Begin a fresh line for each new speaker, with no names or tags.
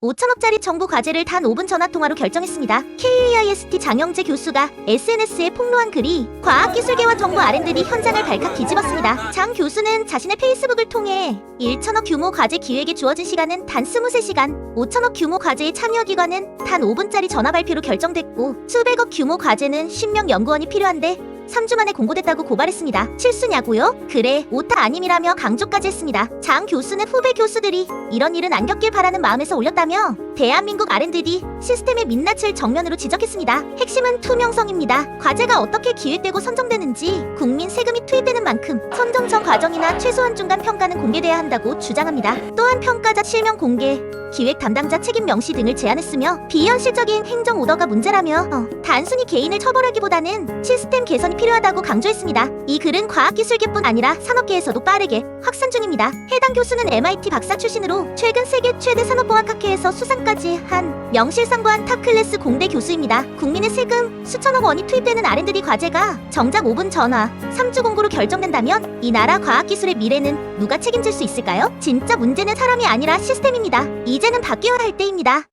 5천억짜리 정부 과제를 단 5분 전화 통화로 결정했습니다. KAIST 장영재 교수가 SNS에 폭로한 글이 과학기술계와 정부 R&D이 현장을 발칵 뒤집었습니다. 장 교수는 자신의 페이스북을 통해 1천억 규모 과제 기획에 주어진 시간은 단 23시간, 5천억 규모 과제의 참여 기관은 단 5분짜리 전화 발표로 결정됐고 수백억 규모 과제는 10명 연구원이 필요한데 3주 만에 공고됐다고 고발했습니다. 실수냐고요? 그래, 오타 아님이라며 강조까지 했습니다. 장 교수는 후배 교수들이 이런 일은 안 겪길 바라는 마음에서 올렸다며 대한민국 R&D 시스템의 민낯을 정면으로 지적했습니다. 핵심은 투명성입니다. 과제가 어떻게 기획되고 선정되는지 국민 세금이 투입되는 만큼 선정 전 과정이나 최소한 중간 평가는 공개돼야 한다고 주장합니다. 또한 평가자 실명 공개, 기획 담당자 책임 명시 등을 제안했으며 비현실적인 행정 오더가 문제라며 어, 단순히 개인을 처벌하기보다는 시스템 개선이 필요하다고 강조했습니다. 이 글은 과학기술계뿐 아니라 산업계에서도 빠르게 확산 중입니다. 해당 교수는 MIT 박사 출신으로 최근 세계 최대 산업공학학회에서 수상까지 한 명실상부한 탑클래스 공대 교수입니다. 국민의 세금 수천억 원이 투입되는 R&D 과제가 정작 5분 전화, 3주 공고로 결정된다면 이 나라 과학기술의 미래는 누가 책임질 수 있을까요? 진짜 문제는 사람이 아니라 시스템입니다. 이제는 바뀌어야 할 때입니다.